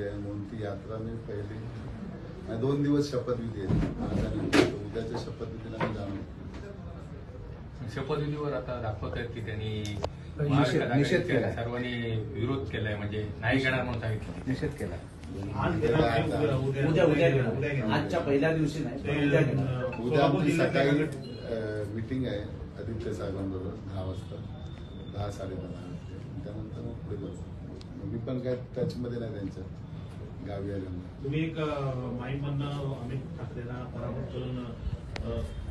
आहे म्हणून ती यात्रा मी पहिली आणि दोन दिवस शपथविधी आहे. उद्याच्या शपथविधीला मी जाणार शपथविधीवर आता दाखवत आहेत की त्यांनी. सर्वांनी विरोध केलाय म्हणजे नाही घेणार म्हणून सांगितलं. निषेध केला उद्या- उद्या-. आजच्या पहिल्या दिवशी नाही उद्या आमची सकाळी मीटिंग आहे आदित्य साहेबांबरोबर दहा वाजता. दहा साडेदहा त्यानंतर मग पुढे जाऊ. मी पण काय टचमध्ये नाही त्यांच्या गावी आल्यामुळे तुम्ही एक माईमधनं अमित ठाकरेंना पराभूत करून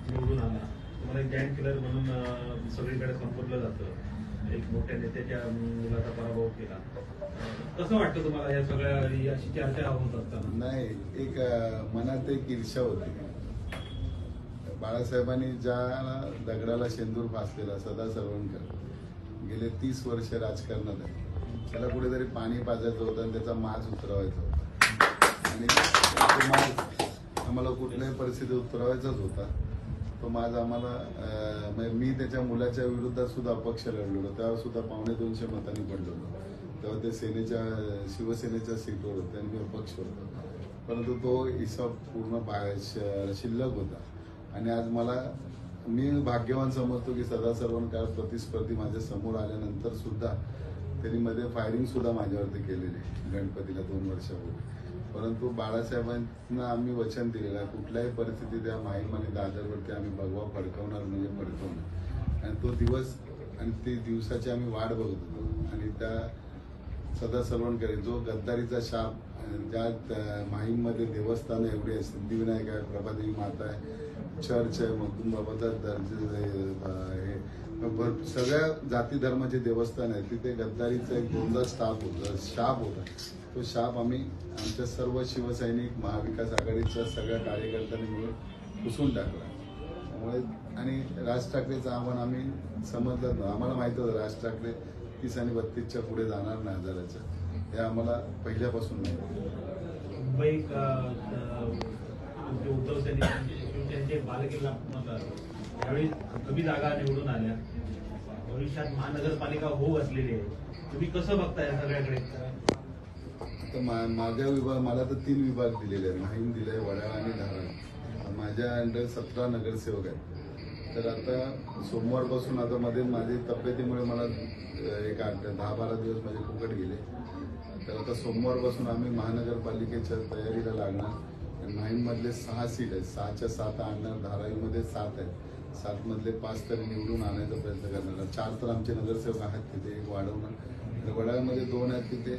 निवडून आला तुम्हाला एक जॉईंट किलर म्हणून सगळीकडे संपवलं जातं. एक मोठ्या नेत्याच्या मुलाचा पराभव केला. कसं वाटतं तुम्हाला या सगळ्या अशी चर्चा होत असताना? नाही एक मनात एक ईर्षा होती. बाळासाहेबांनी ज्या दगडाला शेंदूर फासलेला सदा सरवणकर गेले तीस वर्ष राजकारणात आहे. त्याला कुठेतरी पाणी पाजायचं होतं आणि त्याचा माज उतरवायचा आणि तो आम्हाला कुठल्याही परिस्थितीत उतरवायचाच होता. तो माझ आम्हाला म्हणजे मी त्याच्या मुलाच्या विरोधात सुद्धा अपक्ष लढलेलो त्यावर सुद्धा पावणे दोनशे मतांनी पडलेलो तेव्हा ते सेनेच्या शिवसेनेच्या सीटवर होते आणि मी अपक्ष होतो. परंतु तो हिसाब पूर्ण बा- श- शिल्लक होता. आणि आज मला मी भाग्यवान समजतो की सदा सर्वणकाळ प्रतिस्पर्धी माझ्यासमोर आल्यानंतर सुद्धा त्यांनी मध्ये फायरिंग सुद्धा माझ्यावरती केलेली गणपतीला दोन वर्षापूर्वी. परंतु बाळासाहेबांना आम्ही वचन दिलेलं आहे. कुठल्याही परिस्थितीत त्या माहीम आणि दादरवरती आम्ही भगवा फडकवणार म्हणजे फडकवणार. आणि तो दिवस आणि ती दिवसाची आम्ही वाट बघत होतो. आणि त्या सदा सर्वणकरे जो गद्दारीचा शाप ज्या ज्यात माहीममध्ये देवस्थान एवढे आहे सिद्धिविनायक आहे प्रभादेवी माता आहे चर्च आहे मगदूम बाबाचा दर्जे हे सगळ्या जाती धर्माचे देवस्थान आहे तिथे गद्दारीचा एक दोनदा स्टाफ होता शाप होता. तो शाप आम्ही आमच्या सर्व शिवसैनिक महाविकास आघाडीच्या सगळ्या कार्यकर्त्यांनी मिळून पुसून टाकला. त्यामुळे आणि राज ठाकरेचं आव्हान आम्ही समजलं ना आम्हाला माहीत होतं राज ठाकरे तीस आणि बत्तीसच्या पुढे जाणार नाही हजाराच्या हे आम्हाला पहिल्यापासून माहिती होतं. यावेळी त्यावेळी कमी जागा निवडून आल्या. भविष्यात महानगरपालिका होऊ असलेली आहे. तुम्ही कसं बघता या सगळ्याकडे? मा- माझ्या विभाग मला तर तीन विभाग दिलेले आहेत. माहीम दिलंय वडाळा आणि धारण माझ्या अंडर सतरा नगरसेवक आहेत. तर आता सोमवारपासून आता मध्ये माझी तब्येतीमुळे मला एक आठ दहा बारा दिवस माझे फुकट गेले. तर आता सोमवारपासून आम्ही महानगरपालिकेच्या तयारीला लागणार. आणि माहीममधले सहा सीट आहेत. सहाच्या सात आणणार धारावीमध्ये सात आहेत. सातमधले पाच तरी निवडून आणायचा प्रयत्न करणार. चार तर आमचे नगरसेवक आहेत तिथे एक वाढवणार वडाळमध्ये दोन आहेत तिथे.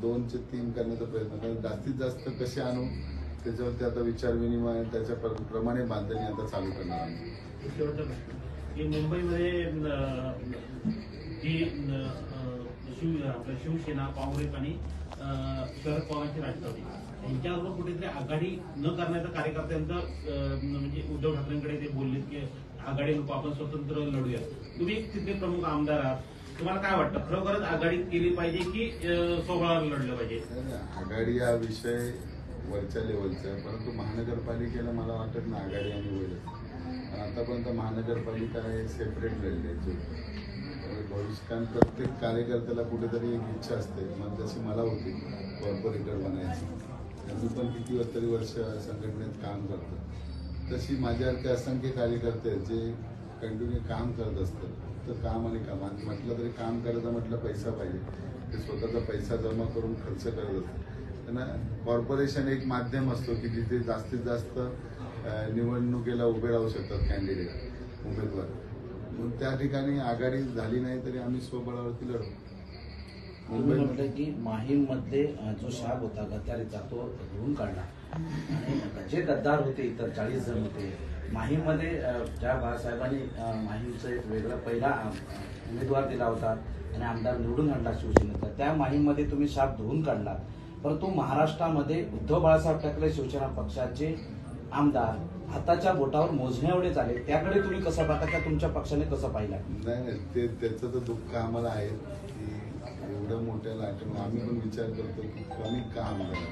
दोनचे तीन करण्याचा प्रयत्न कारण जास्तीत जास्त कसे आणू त्याच्यावरती आता विचार विनिमय त्याच्या प्रमाणे बांधणी आता चालू करणार आम्ही. मुंबईमध्ये शिव आपलं शिवसेना काँग्रेस आणि शरद पवारांची राष्ट्रवादी यांच्याबरोबर कुठेतरी आघाडी न करण्याचा कार्यकर्त्यांचं म्हणजे उद्धव ठाकरेंकडे ते बोलले की आघाडी नको आपण स्वतंत्र लढूया तुम्ही एक तिथले प्रमुख आमदार आहात. तुम्हाला काय वाटतं? खरोखरच आघाडी केली पाहिजे की सोहळा लढलं पाहिजे? आघाडी हा विषय वरच्या लेवलचा आहे. परंतु महानगरपालिकेला मला वाटत ना आघाडी आणि वेळ आतापर्यंत महानगरपालिका हे सेपरेट लढले आहे कारण प्रत्येक कार्यकर्त्याला कुठेतरी एक इच्छा असते. मग जशी मला होती. कॉर्पोरेटर बनायची. मी पण किती वर्ष तरी वर्ष संघटनेत काम करतो. तशी माझ्यासारखे असंख्य कार्यकर्ते आहेत जे कंटिन्यू काम करत असतात. तर काम आणि काम. आणि म्हटलं तरी काम करायचं म्हटलं पैसा पाहिजे. ते स्वतःचा पैसा जमा करून खर्च करत असतात. त्यांना कॉर्पोरेशन एक माध्यम असतो की जिथे जास्तीत जास्त निवडणुकीला उभे राहू शकतात कॅन्डिडेट उमेदवार. म्हणून त्या ठिकाणी आघाडी झाली नाही तरी आम्ही स्वबळावरती लढू. तुम्ही म्हटलं की माहीममध्ये जो शाप होता गद्दारीचा तो धुवून काढला. आणि जे गद्दार होते इतर चाळीस जण होते माहीममध्ये ज्या बाळासाहेबांनी माहीमचं एक वेगळा पहिला उमेदवार दिला होता आणि आमदार निवडून आणला शिवसेनेचा त्या माहीममध्ये तुम्ही शाप धुवून काढला परंतु महाराष्ट्रामध्ये उद्धव बाळासाहेब ठाकरे शिवसेना पक्षाचे आमदार हाताच्या बोटावर मोजण्या एवढे झाले त्याकडे तुम्ही कसं पाहता? का तुमच्या पक्षाने कसं पाहिला? नाही नाही. ते त्याचं तर दुःख आम्हाला आहे की एवढं मोठ्या लाटेवर आम्ही पण विचार करतो की कमी का आमदार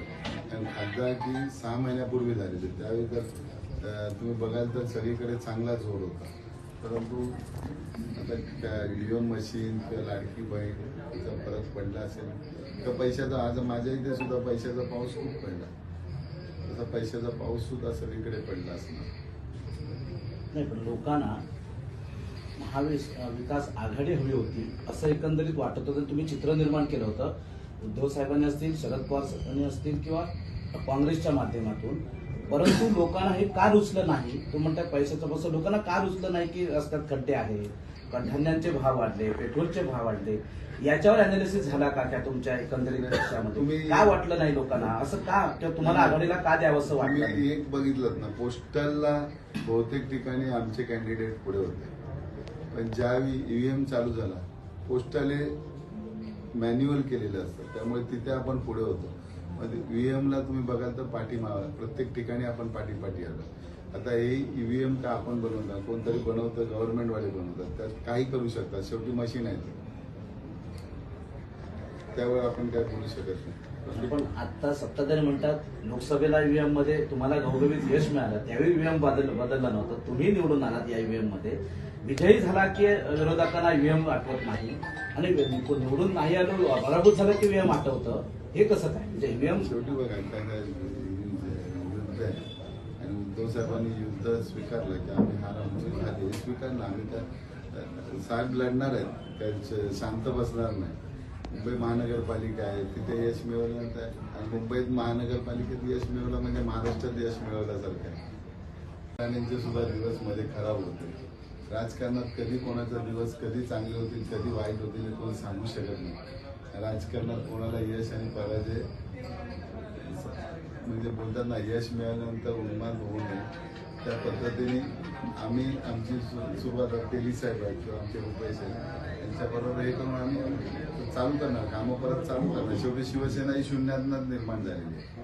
कारण खासदारकी सहा महिन्यापूर्वी झालेली. त्यावेळी तर तुम्ही बघाल तर सगळीकडे चांगला जोर होता. परंतु आता ईव्हीएम मशीन किंवा लाडकी बहीण परत फरक पडला असेल. तर पैशाचा आज माझ्या इथे सुद्धा पैशाचा पाऊस खूप पडला. पैशाचा पाऊस सुद्धा सगळीकडे पडला असणार. नाही पण लोकांना महाविस विकास आघाडी हवी होती असं एकंदरीत वाटत होतं. तुम्ही चित्र निर्माण केलं होतं. उद्धव साहेबांनी असतील शरद पवार साहेबांनी असतील किंवा काँग्रेसच्या माध्यमातून. परंतु लोकांना हे का रुचलं नाही? तो म्हणताय पैशाचं बस. लोकांना का रुचलं नाही की रस्त्यात खड्डे आहे कडधान्यांचे भाव वाढले पेट्रोलचे भाव वाढले. याच्यावर अनालिसिस झाला का त्या तुमच्या एकंदरीत तुम्ही- का वाटलं नाही लोकांना? असं का किंवा तुम्हाला आघाडीला का द्यावं असं वाटलं? तुम्ही एक बघितलं ना पोस्टलला बहुतेक ठिकाणी आमचे कॅन्डिडेट पुढे होते. पण ज्यावेळी ईव्हीएम चालू झाला पोस्टल हे मॅन्युअल केलेलं असतं. त्यामुळे तिथे आपण पुढे होतो. ईव्हीएम ला तुम्ही बघाल तर पाठीमागा प्रत्येक ठिकाणी आपण पाठीपाठी आलो आता हे ईव्हीएम का आपण बनवणार कोणतरी बनवतं गव्हर्नमेंटवाले बनवतात त्यात काही करू शकतात शेवटी मशीन आहे. त्यावर आपण काय बोलू शकत नाही. पण आता सत्ताधारी म्हणतात लोकसभेला ईव्हीएममध्ये तुम्हाला घवघवीत यश मिळालं त्यावेळी ईव्हीएम बदल बदललं नव्हतं. तुम्ही निवडून आलात या ईव्हीएममध्ये. विजयी झाला की विरोधकांना ईव्हीएम आठवत नाही आणि निवडून नाही आलो पराभूत झालं की ईव्हीएम आठवतं. हे कसं काय? म्हणजे ईव्हीएम शेवटी बघा काय आणि उद्धव साहेबांनी युद्ध स्वीकारलं की आम्ही हार आमचे झाली हे स्वीकारलं. आम्ही त्या साहेब लढणार आहेत. त्यांचे शांत बसणार नाही. मुंबई महानगरपालिका आहे. तिथे यश मिळवल्यानंतर आणि मुंबईत महानगरपालिकेत यश मिळवलं म्हणजे महाराष्ट्रात यश मिळवल्यासारखं आहे. राणेंचे सुद्धा दिवसमध्ये खराब होते. राजकारणात कधी कोणाचा दिवस कधी चांगले होतील कधी वाईट होतील हे कोण सांगू शकत नाही. राजकारणात कोणाला यश आणि पराजय म्हणजे बोलताना यश मिळाल्यानंतर उन्मान होऊ नये. त्या पद्धतीने आम्ही आमची सु- सुरुवात तेली साहेब आहेत किंवा आमचे रुपये साहेब यांच्याबरोबर हे करून आम्ही चालू करणार कामं परत चालू करणार. शेवटी शिवसेना ही शून्यातनंच निर्माण झालेली आहे.